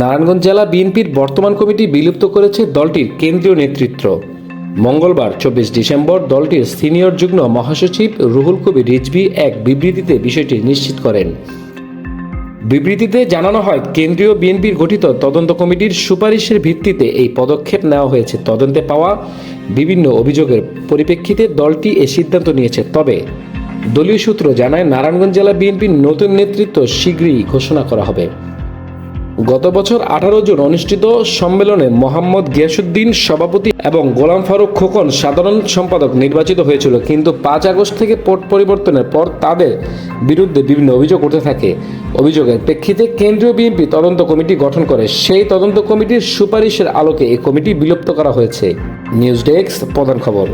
নারায়ণগঞ্জ জেলা বিএনপির বর্তমান কমিটি বিলুপ্ত করেছে দলটির কেন্দ্রীয় নেতৃত্ব। মঙ্গলবার, চব্বিশ ডিসেম্বর, দলটির সিনিয়র যুগ্ম মহাসচিব রুহুল কবির রিজভি এক বিবৃতিতে বিষয়টি নিশ্চিত করেন। বিবৃতিতে জানানো হয়, কেন্দ্রীয় বিএনপির গঠিত তদন্ত কমিটির সুপারিশের ভিত্তিতে এই পদক্ষেপ নেওয়া হয়েছে। তদন্তে পাওয়া বিভিন্ন অভিযোগের পরিপ্রেক্ষিতে দলটি এ সিদ্ধান্ত নিয়েছে। তবে দলীয় সূত্র জানায়, নারায়ণগঞ্জ জেলা বিএনপির নতুন নেতৃত্ব শীঘ্রই ঘোষণা করা হবে। গত বছর আঠারো জুন অনুষ্ঠিত সম্মেলনে মোহাম্মদ গিয়াসুদ্দিন সভাপতি এবং গোলাম ফারুক খোকন সাধারণ সম্পাদক নির্বাচিত হয়েছিল। কিন্তু পাঁচ আগস্ট থেকে পট পরিবর্তনের পর তাদের বিরুদ্ধে বিভিন্ন অভিযোগ উঠতে থাকে। অভিযোগের প্রেক্ষিতে কেন্দ্রীয় বিএনপি তদন্ত কমিটি গঠন করে। সেই তদন্ত কমিটির সুপারিশের আলোকে এই কমিটি বিলুপ্ত করা হয়েছে। নিউজ ডেস্ক, প্রধান খবর।